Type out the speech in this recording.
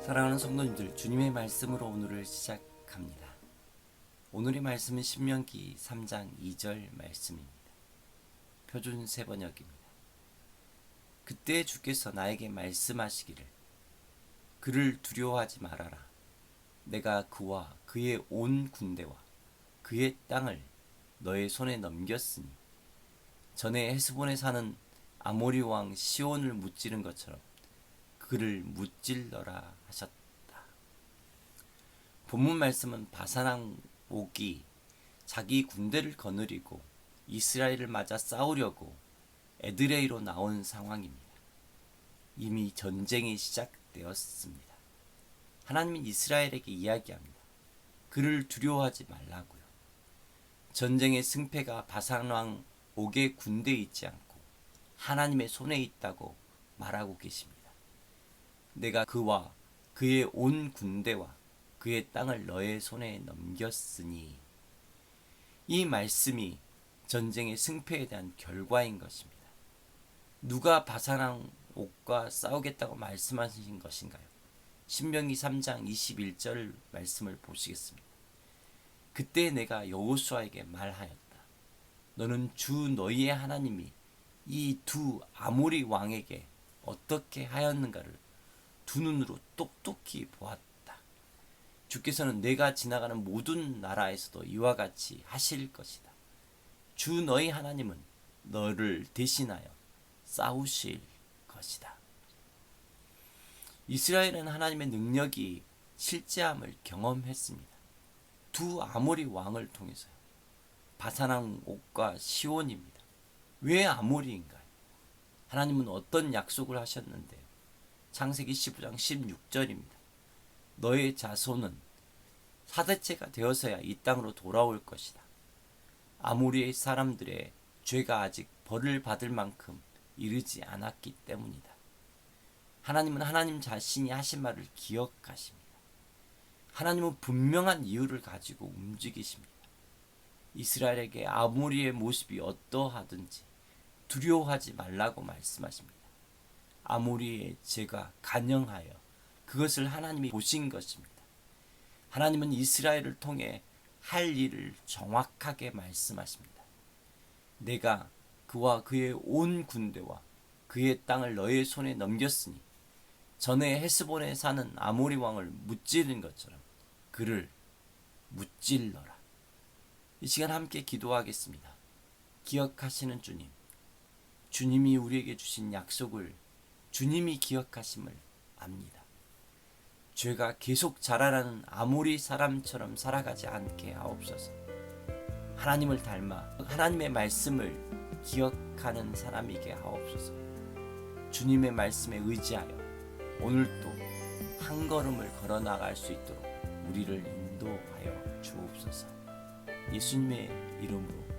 사랑하는 성도님들, 주님의 말씀으로 오늘을 시작합니다. 오늘의 말씀은 신명기 3장 2절 말씀입니다. 표준 세번역입니다. 그때 주께서 나에게 말씀하시기를 그를 두려워하지 말아라. 내가 그와 그의 온 군대와 그의 땅을 너의 손에 넘겼으니 전에 헤스본에 사는 아모리 왕 시온을 무찌른 것처럼 그를 무찔러라 하셨다. 본문 말씀은 바사랑 옥이 자기 군대를 거느리고 이스라엘을 맞아 싸우려고 에드레이로 나온 상황입니다. 이미 전쟁이 시작되었습니다. 하나님은 이스라엘에게 이야기합니다. 그를 두려워하지 말라고요. 전쟁의 승패가 바산왕 옥의 군대에 있지 않고 하나님의 손에 있다고 말하고 계십니다. 내가 그와 그의 온 군대와 그의 땅을 너의 손에 넘겼으니 이 말씀이 전쟁의 승패에 대한 결과인 것입니다. 누가 바사랑 옥과 싸우겠다고 말씀하신 것인가요? 신명기 3장 21절 말씀을 보시겠습니다. 그때 내가 여호수아에게 말하였다. 너는 주 너희의 하나님이 이 두 아모리 왕에게 어떻게 하였는가를 두 눈으로 똑똑히 보았다. 주께서는 내가 지나가는 모든 나라에서도 이와 같이 하실 것이다. 주 너희 하나님은 너를 대신하여 싸우실 것이다. 이스라엘은 하나님의 능력이 실제함을 경험했습니다. 두 아모리 왕을 통해서요. 바사랑 옥과 시온입니다. 왜 아모리인가요? 하나님은 어떤 약속을 하셨는데요? 창세기 15장 16절입니다. 너의 자손은 사대체가 되어서야 이 땅으로 돌아올 것이다. 아모리의 사람들의 죄가 아직 벌을 받을 만큼 이르지 않았기 때문이다. 하나님은 하나님 자신이 하신 말을 기억하십니다. 하나님은 분명한 이유를 가지고 움직이십니다. 이스라엘에게 아모리의 모습이 어떠하든지 두려워하지 말라고 말씀하십니다. 아모리의 죄가 간영하여 그것을 하나님이 보신 것입니다. 하나님은 이스라엘을 통해 할 일을 정확하게 말씀하십니다. 내가 그와 그의 온 군대와 그의 땅을 너의 손에 넘겼으니 전에 헤스본에 사는 아모리 왕을 무찌른 것처럼 그를 무찔러라. 이 시간 함께 기도하겠습니다. 기억하시는 주님, 주님이 우리에게 주신 약속을 주님이 기억하심을 압니다. 죄가 계속 자라나는 아모리 사람처럼 살아가지 않게 하옵소서. 하나님을 닮아 하나님의 말씀을 기억하는 사람이게 하옵소서. 주님의 말씀에 의지하여 오늘도 한 걸음을 걸어 나갈 수 있도록 우리를 인도하여 주옵소서. 예수님의 이름으로